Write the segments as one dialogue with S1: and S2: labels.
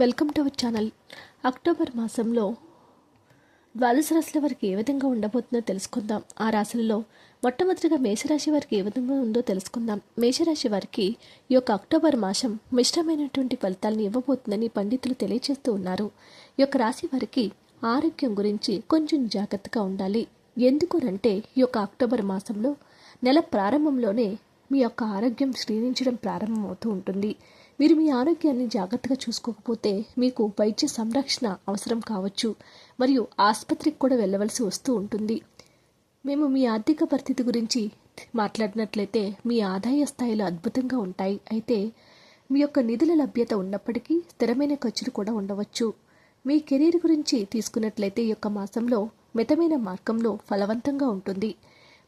S1: Welcome to our channel. October మాసంలో ద్వాదశ రాశుల వారికి ఏ విధంగా ఉండబోతుందో తెలుసుకుందాం. ఆ రాశులలో మొట్టమొదటిగా మేషరాశి వారికి ఏ విధంగా ఉందో తెలుసుకుందాం. మేషరాశి వారికి ఈ యొక్క అక్టోబర్ మాసం మిశ్రమైనటువంటి ఫలితాలను ఇవ్వబోతుందని పండితులు తెలియజేస్తూ ఉన్నారు. ఈ యొక్క రాశి వారికి ఆరోగ్యం గురించి కొంచెం జాగ్రత్తగా ఉండాలి. ఎందుకునంటే ఈ యొక్క అక్టోబర్ మాసంలో నెల ప్రారంభంలోనే మీ యొక్క ఆరోగ్యం క్షీణించడం ప్రారంభమవుతూ ఉంటుంది. మీరు మీ ఆరోగ్యాన్ని జాగ్రత్తగా చూసుకోకపోతే మీకు వైద్య సంరక్షణ అవసరం కావచ్చు. మరియు ఆసుపత్రికి కూడా వెళ్ళవలసి వస్తూ ఉంటుంది. మేము మీ ఆర్థిక పరిస్థితి గురించి మాట్లాడినట్లయితే మీ ఆదాయ స్థాయిలు అద్భుతంగా ఉంటాయి. అయితే మీ యొక్క నిధుల లభ్యత ఉన్నప్పటికీ స్థిరమైన ఖర్చులు కూడా ఉండవచ్చు. మీ కెరీర్ గురించి తీసుకున్నట్లయితే ఈ యొక్క మాసంలో మితమైన మార్గంలో ఫలవంతంగా ఉంటుంది.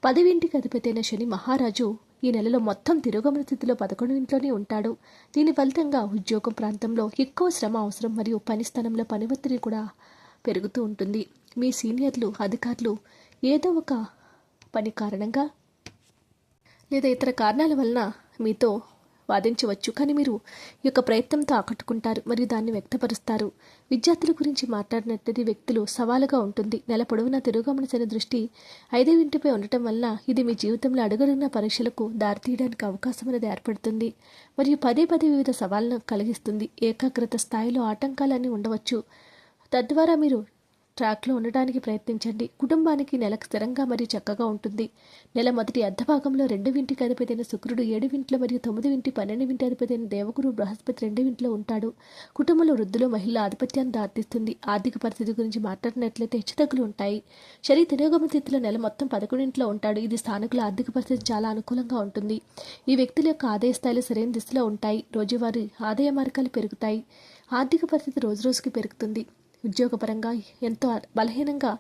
S1: పదవింటికి అధిపతైన శని మహారాజు ఈ నెలలో మొత్తం తిరోగమన స్థితిలో పదకొండు ఇంట్లోనే ఉంటాడు. దీని ఫలితంగా ఉద్యోగం ప్రాంతంలో ఎక్కువ శ్రమ అవసరం మరియు పని స్థలంలో పని ఒత్తిడి కూడా పెరుగుతూ ఉంటుంది. మీ సీనియర్లు అధికారులు ఏదో ఒక పని కారణంగా లేదా ఇతర కారణాల వలన మీతో వాదించవచ్చు. కానీ మీరు ఈ యొక్క ప్రయత్నంతో ఆకట్టుకుంటారు. మరియు దాన్ని వ్యక్తపరుస్తారు. విద్యార్థుల గురించి మాట్లాడినట్లయితే వ్యక్తులు సవాలుగా ఉంటుంది. నెల పొడవునా తిరోగమనించిన దృష్టి ఐదే ఇంటిపై ఉండటం వల్ల ఇది మీ జీవితంలో అడుగడుగున పరీక్షలకు దారితీయడానికి అవకాశం అనేది ఏర్పడుతుంది. మరియు పదే పదే వివిధ సవాళ్ళను కలిగిస్తుంది. ఏకాగ్రత స్థాయిలో ఆటంకాలన్నీ ఉండవచ్చు. తద్వారా మీరు ట్రాక్లో ఉండడానికి ప్రయత్నించండి. కుటుంబానికి నెలకు స్థిరంగా మరియు చక్కగా ఉంటుంది. నెల మొదటి అర్ధభాగంలో రెండు వింటికి అధిపతైన శుక్రుడు ఏడు వింట్లో మరియు తొమ్మిది వింటి పన్నెండు వింటి అధిపతైన దేవగురు బృహస్పతి రెండు వింట్లో ఉంటాడు. కుటుంబంలో వృద్ధులు మహిళల ఆధిపత్యాన్ని దారితీస్తుంది. ఆర్థిక పరిస్థితి గురించి మాట్లాడినట్లయితే హెచ్చుతగ్గులు ఉంటాయి. శరీర తిరోగమ స్థితిలో నెల మొత్తం పదకొండింట్లో ఉంటాడు. ఇది స్థానికుల ఆర్థిక పరిస్థితి చాలా అనుకూలంగా ఉంటుంది. ఈ వ్యక్తుల యొక్క ఆదాయ స్థాయిలు సరైన దిశలో ఉంటాయి. రోజువారీ ఆదాయ మార్గాలు పెరుగుతాయి. ఆర్థిక పరిస్థితి రోజురోజుకి పెరుగుతుంది. ఉద్యోగపరంగా ఎంతో బలహీనంగా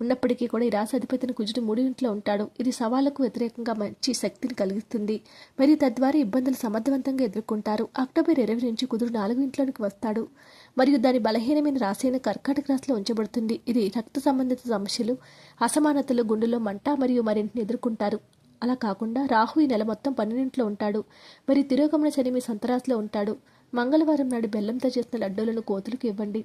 S1: ఉన్నప్పటికీ కూడా ఈ రాశి అధిపతిని కుజుడు మూడింట్లో ఉంటాడు. ఇది సవాళ్ళకు వ్యతిరేకంగా మంచి శక్తిని కలిగిస్తుంది. మరియు తద్వారా ఇబ్బందులు సమర్థవంతంగా ఎదుర్కొంటారు. అక్టోబర్ ఇరవై నుంచి కుదురు నాలుగు ఇంట్లోనికి వస్తాడు. మరియు దాని బలహీనమైన రాశైన కర్కాటక రాశిలో ఉంచబడుతుంది. ఇది రక్త సంబంధిత సమస్యలు అసమానతలు గుండెలో మంట మరియు మరింటిని ఎదుర్కొంటారు. అలా కాకుండా రాహు ఈ నెల మొత్తం పన్నెండింట్లో ఉంటాడు. మరి తిరోగమన శని మీ సొంత రాశిలో ఉంటాడు. మంగళవారం నాడు బెల్లంతో చేసిన లడ్డూలను కోతులకు ఇవ్వండి.